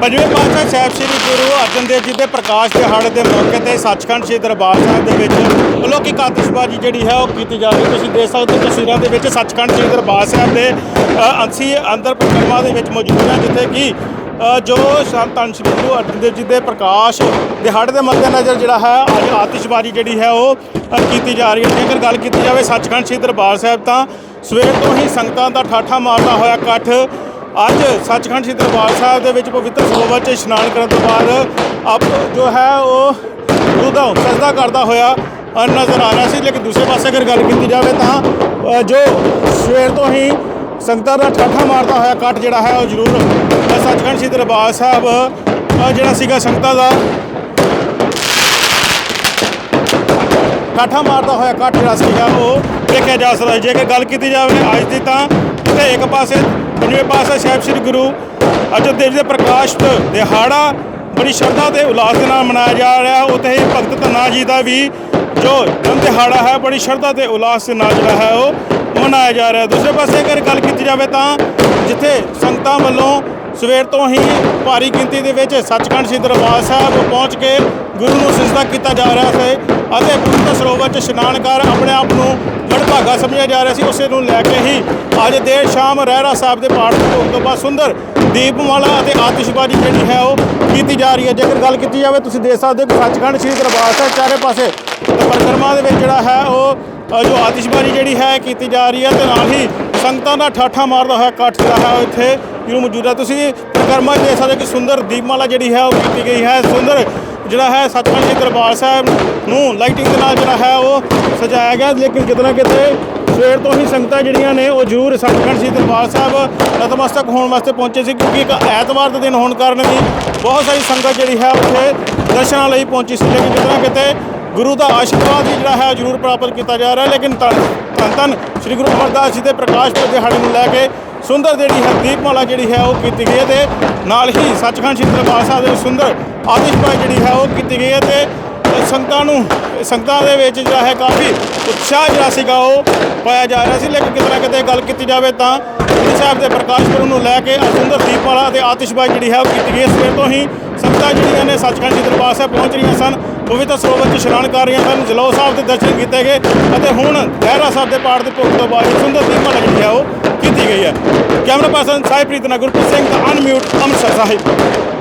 ਪੰਜਵੇਂ ਪਾਤਸ਼ਾਹ ਸਾਹਿਬ ਸ੍ਰੀ ਗੁਰੂ ਅਰਜਨ ਦੇਵ ਜੀ ਦੇ ਪ੍ਰਕਾਸ਼ ਦਿਹਾੜੇ ਦੇ ਮੌਕੇ ਤੇ ਸੱਚਖੰਡ ਸ੍ਰੀ ਦਰਬਾਰ ਸਾਹਿਬ ਦੇ ਵਿੱਚ ਅਲੌਕਿਕ ਆਤਿਸ਼ਬਾਜ਼ੀ ਜਿਹੜੀ ਹੈ ਉਹ ਕੀਤੀ ਜਾ ਰਹੀ ਹੈ। ਤੁਸੀਂ ਦੇਖ ਸਕਦੇ ਹੋ ਤਸਵੀਰਾਂ ਦੇ ਵਿੱਚ ਸੱਚਖੰਡ ਸ੍ਰੀ ਦਰਬਾਰ ਸਾਹਿਬ ਦੇ ਅ, ਅਸੀਂ ਅੰਦਰ ਪਰਿਕਰਮਾ ਦੇ ਵਿੱਚ ਮੌਜੂਦ ਹਾਂ ਜਿੱਥੇ ਕਿ ਜੋ ਸੰਤ ਧੰਨ ਸ੍ਰੀ ਗੁਰੂ ਅਰਜਨ ਦੇਵ ਜੀ ਦੇ ਪ੍ਰਕਾਸ਼ ਦਿਹਾੜੇ ਦੇ ਮੱਦੇਨਜ਼ਰ ਜਿਹੜਾ ਹੈ ਅੱਜ ਆਤਿਸ਼ਬਾਜ਼ੀ ਜਿਹੜੀ ਹੈ ਉਹ ਕੀਤੀ ਜਾ ਰਹੀ ਹੈ। ਜੇਕਰ ਗੱਲ ਕੀਤੀ ਜਾਵੇ ਸੱਚਖੰਡ ਸ੍ਰੀ ਦਰਬਾਰ ਸਾਹਿਬ ਤਾਂ ਸਵੇਰ ਤੋਂ ਹੀ ਸੰਗਤਾਂ ਦਾ ਠਾਠਾ ਮਾਰਦਾ ਹੋਇਆ ਇਕੱਠ ਅੱਜ ਸੱਚਖੰਡ ਸ੍ਰੀ ਦਰਬਾਰ ਸਾਹਿਬ ਦੇ ਵਿੱਚ ਪਵਿੱਤਰ ਸਰੋਵਰ 'ਚ ਇਸ਼ਨਾਨ ਕਰਨ ਤੋਂ ਬਾਅਦ ਆਪ ਜੋ ਹੈ ਉਹ ਗੁਰੂ ਦਾ ਸਜਦਾ ਕਰਦਾ ਹੋਇਆ ਨਜ਼ਰ ਆ ਰਿਹਾ ਸੀ, ਲੇਕਿਨ ਦੂਸਰੇ ਪਾਸੇ ਅਗਰ ਗੱਲ ਕੀਤੀ ਜਾਵੇ ਤਾਂ ਜੋ ਸਵੇਰ ਤੋਂ ਹੀ ਸੰਗਤਾਂ ਦਾ ਠਾਠਾ ਮਾਰਦਾ ਹੋਇਆ ਕੱਟ ਜਿਹੜਾ ਹੈ, ਉਹ ਜ਼ਰੂਰ ਸੱਚਖੰਡ ਸ੍ਰੀ ਦਰਬਾਰ ਸਾਹਿਬ ਜਿਹੜਾ ਸੀਗਾ ਸੰਗਤਾਂ ਦਾ ਕਾਠਾ ਮਾਰਦਾ ਹੋਇਆ ਕੱਟ ਜਿਹੜਾ ਸੀਗਾ, ਉਹ ਦੇਖਿਆ ਜਾ ਸਕਦਾ ਜੇਕਰ ਗੱਲ ਕੀਤੀ ਜਾਵੇ ਅੱਜ ਦੀ ਤਾਂ ਤੇ ਇੱਕ ਪਾਸੇ ਪੰਜਵੇਂ ਪਾਸੇ ਸਾਹਿਬ ਸ੍ਰੀ ਗੁਰੂ ਅਰਜਨ ਦੇਵ ਦੇ ਪ੍ਰਕਾਸ਼ ਦਿਹਾੜਾ, ਬੜੀ ਸ਼ਰਧਾ ਤੇ ਉਲਾਸ ਦੇ ਨਾਲ ਮਨਾਇਆ ਜਾ ਰਿਹਾ ਉੱਥੇ ਹੀ ਭਗਤ ਧੰਨਾ ਜੀ ਦਾ ਵੀ ਜੋ ਜਨਮ ਦਿਹਾੜਾ ਹੈ, ਬੜੀ ਸ਼ਰਧਾ ਤੇ ਉਲਾਸ ਦੇ ਨਾਲ ਜਿਹੜਾ ਹੈ ਉਹ ਮਨਾਇਆ ਜਾ ਰਿਹਾ ਦੂਸਰੇ ਪਾਸੇ ਅਗਰ ਗੱਲ ਕੀਤੀ ਜਾਵੇ ਤਾਂ ਜਿੱਥੇ ਸੰਗਤਾਂ ਵੱਲੋਂ ਸਵੇਰ ਤੋਂ ਹੀ ਭਾਰੀ ਗਿਣਤੀ ਦੇ ਵਿੱਚ ਸੱਚਖੰਡ ਸ੍ਰੀ ਦਰਬਾਰ ਸਾਹਿਬ ਪਹੁੰਚ ਕੇ ਗੁਰੂ ਨੂੰ ਸਿਜਦਾ ਕੀਤਾ ਜਾ ਰਿਹਾ ਸੀ ਅਤੇ ਪਵਿੱਤਰ ਸਰੋਵਰ 'ਚ ਇਸ਼ਨਾਨ ਕਰ ਆਪਣੇ ਆਪ ਨੂੰ ਵਡਭਾਗਾ ਸਮਝਿਆ ਜਾ ਰਿਹਾ ਸੀ, ਉਸੇ ਨੂੰ ਲੈ ਕੇ ਹੀ ਅੱਜ ਦੇਰ ਸ਼ਾਮ ਰਹਿਰਾ ਸਾਹਿਬ ਦੇ ਪਾਠ ਦੇ ਭੋਗ ਤੋਂ ਬਾਅਦ ਸੁੰਦਰ ਦੀਪਮਾਲਾ ਅਤੇ ਆਤਿਸ਼ਬਾਜ਼ੀ ਜਿਹੜੀ ਹੈ ਉਹ ਕੀਤੀ ਜਾ ਰਹੀ ਹੈ। ਜੇਕਰ ਗੱਲ ਕੀਤੀ ਜਾਵੇ, ਤੁਸੀਂ ਦੇਖ ਸਕਦੇ ਹੋ ਕਿ ਸੱਚਖੰਡ ਸ੍ਰੀ ਦਰਬਾਰ ਸਾਹਿਬ ਚਾਰੇ ਪਾਸੇ ਪਰਿਕਰਮਾ ਦੇ ਵਿੱਚ ਜਿਹੜਾ ਹੈ ਉਹ ਜੋ ਆਤਿਸ਼ਬਾਜ਼ੀ ਜਿਹੜੀ ਹੈ ਕੀਤੀ ਜਾ ਰਹੀ ਹੈ ਤੇ ਨਾਲ ਹੀ ਸੰਗਤਾਂ ਦਾ ਠਾਠਾ ਮਾਰਦਾ ਹੋਇਆ ਇਕੱਠ ਜਿਹੜਾ ਹੈ ਉਹ ਇੱਥੇ ਜਿਹਨੂੰ ਮੌਜੂਦ ਤੁਸੀਂ ਪਰਿਕਰਮਾ ਦੇਖ ਸਕਦੇ ਹੋ ਕਿ ਸੁੰਦਰ ਦੀਪਮਾਲਾ ਜਿਹੜੀ ਹੈ ਉਹ ਕੀਤੀ ਗਈ ਹੈ। ਸੁੰਦਰ ਜਿਹੜਾ ਹੈ ਸੱਚਖੰਡ ਸ੍ਰੀ ਦਰਬਾਰ ਸਾਹਿਬ ਨੂੰ ਲਾਈਟਿੰਗ ਦੇ ਨਾਲ ਜਿਹੜਾ ਹੈ ਉਹ ਸਜਾਇਆ ਗਿਆ। ਲੇਕਿਨ ਕਿਤੇ ਨਾ ਕਿਤੇ ਸਵੇਰ ਤੋਂ ਹੀ ਸੰਗਤਾਂ ਜਿਹੜੀਆਂ ਨੇ ਉਹ ਜ਼ਰੂਰ ਸੱਚਖੰਡ ਸ੍ਰੀ ਦਰਬਾਰ ਸਾਹਿਬ ਨਤਮਸਤਕ ਹੋਣ ਵਾਸਤੇ ਪਹੁੰਚੇ ਸੀ, ਕਿਉਂਕਿ ਇੱਕ ਐਤਵਾਰ ਦਾ ਦਿਨ ਹੋਣ ਕਾਰਨ ਵੀ ਬਹੁਤ ਸਾਰੀ ਸੰਗਤ ਜਿਹੜੀ ਹੈ ਉੱਥੇ ਦਰਸ਼ਨਾਂ ਲਈ ਪਹੁੰਚੀ ਸੀ। ਲੇਕਿਨ ਕਿਤੇ ਨਾ ਕਿਤੇ ਗੁਰੂ ਦਾ ਆਸ਼ੀਰਵਾਦ ਵੀ ਜਿਹੜਾ ਹੈ ਉਹ ਜ਼ਰੂਰ ਪ੍ਰਾਪਤ ਕੀਤਾ ਜਾ ਰਿਹਾ। ਲੇਕਿਨ ਧੰਨ ਧੰਨ ਧੰਨ ਸ੍ਰੀ ਗੁਰੂ ਅਮਰਦਾਸ ਜੀ ਦੇ ਪ੍ਰਕਾਸ਼ ਪੁਰਬ ਦਿਹਾੜੇ ਨੂੰ ਲੈ ਕੇ ਸੁੰਦਰ ਜਿਹੜੀ ਹੈ ਦੀਪਮਾਲਾ ਜਿਹੜੀ ਹੈ ਉਹ ਕੀਤੀ ਗਈ ਹੈ ਤੇ ਨਾਲ ਹੀ ਸੱਚਖੰਡ ਸ੍ਰੀ ਦਰਬਾਰ ਸਾਹਿਬ ਦੇ ਸੁੰਦਰ ਆਤਿਸ਼ਬਾਜ਼ੀ ਜਿਹੜੀ ਹੈ ਉਹ ਕੀਤੀ ਗਈ ਹੈ ਤੇ ਸੰਗਤਾਂ ਨੂੰ, ਸੰਗਤਾਂ ਦੇ ਵਿੱਚ ਜਿਹੜਾ ਹੈ ਕਾਫੀ ਉਤਸ਼ਾਹ ਜਿਹੜਾ ਸੀਗਾ ਉਹ ਪਾਇਆ ਜਾ ਰਿਹਾ ਸੀ। ਲੇਕਿਨ ਕਿਤੇ ਨਾ ਕਿਤੇ ਗੱਲ ਕੀਤੀ ਜਾਵੇ ਤਾਂ ਗੁਰੂ ਸਾਹਿਬ ਦੇ ਪ੍ਰਕਾਸ਼ ਪੁਰਬ ਨੂੰ ਲੈ ਕੇ ਆਹ ਸੁੰਦਰ ਦੀਪਮਾਲਾ ਅਤੇ ਆਤਿਸ਼ਬਾਜ਼ੀ ਜਿਹੜੀ ਹੈ ਉਹ ਕੀਤੀ ਗਈ ਹੈ। ਸਵੇਰ ਤੋਂ ਹੀ ਸੰਗਤਾਂ ਜਿਹੜੀਆਂ ਨੇ ਸੱਚਖੰਡ ਸ੍ਰੀ ਦਰਬਾਰ ਸਾਹਿਬ ਪਹੁੰਚ ਰਹੀਆਂ ਸਨ। ਪਵਿੱਤਰ ਸਰੋਵਰ 'ਚ ਇਸ਼ਨਾਨ ਕਰ ਰਹੀਆਂ ਸਨ। ਜਲੌ ਸਾਹਿਬ ਦੇ ਦਰਸ਼ਨ ਕੀਤੇ ਗਏ ਅਤੇ ਹੁਣ ਲਹਿਰਾ ਸਾਹਿਬ ਦੇ ਪਾਠ ਦੇ ਭੋਗ ਤੋਂ ਬਾਅਦ ਸੁੰਦਰ ਦੀਪਮਾਲਾ ਜਿਹੜੀ ਹੈ ਉਹ ਗਈ ਹੈ। ਕੈਮਰਾ ਪਰਸਨ ਸਾਹਿਬਪ੍ਰੀਤ ਨਗਰ ਗੁਰਪ੍ਰੀਤ ਸਿੰਘ ਦਾ ਅਨਮਿਊਟ ਅੰਮ੍ਰਿਤਸਰ ਸਾਹਿਬ।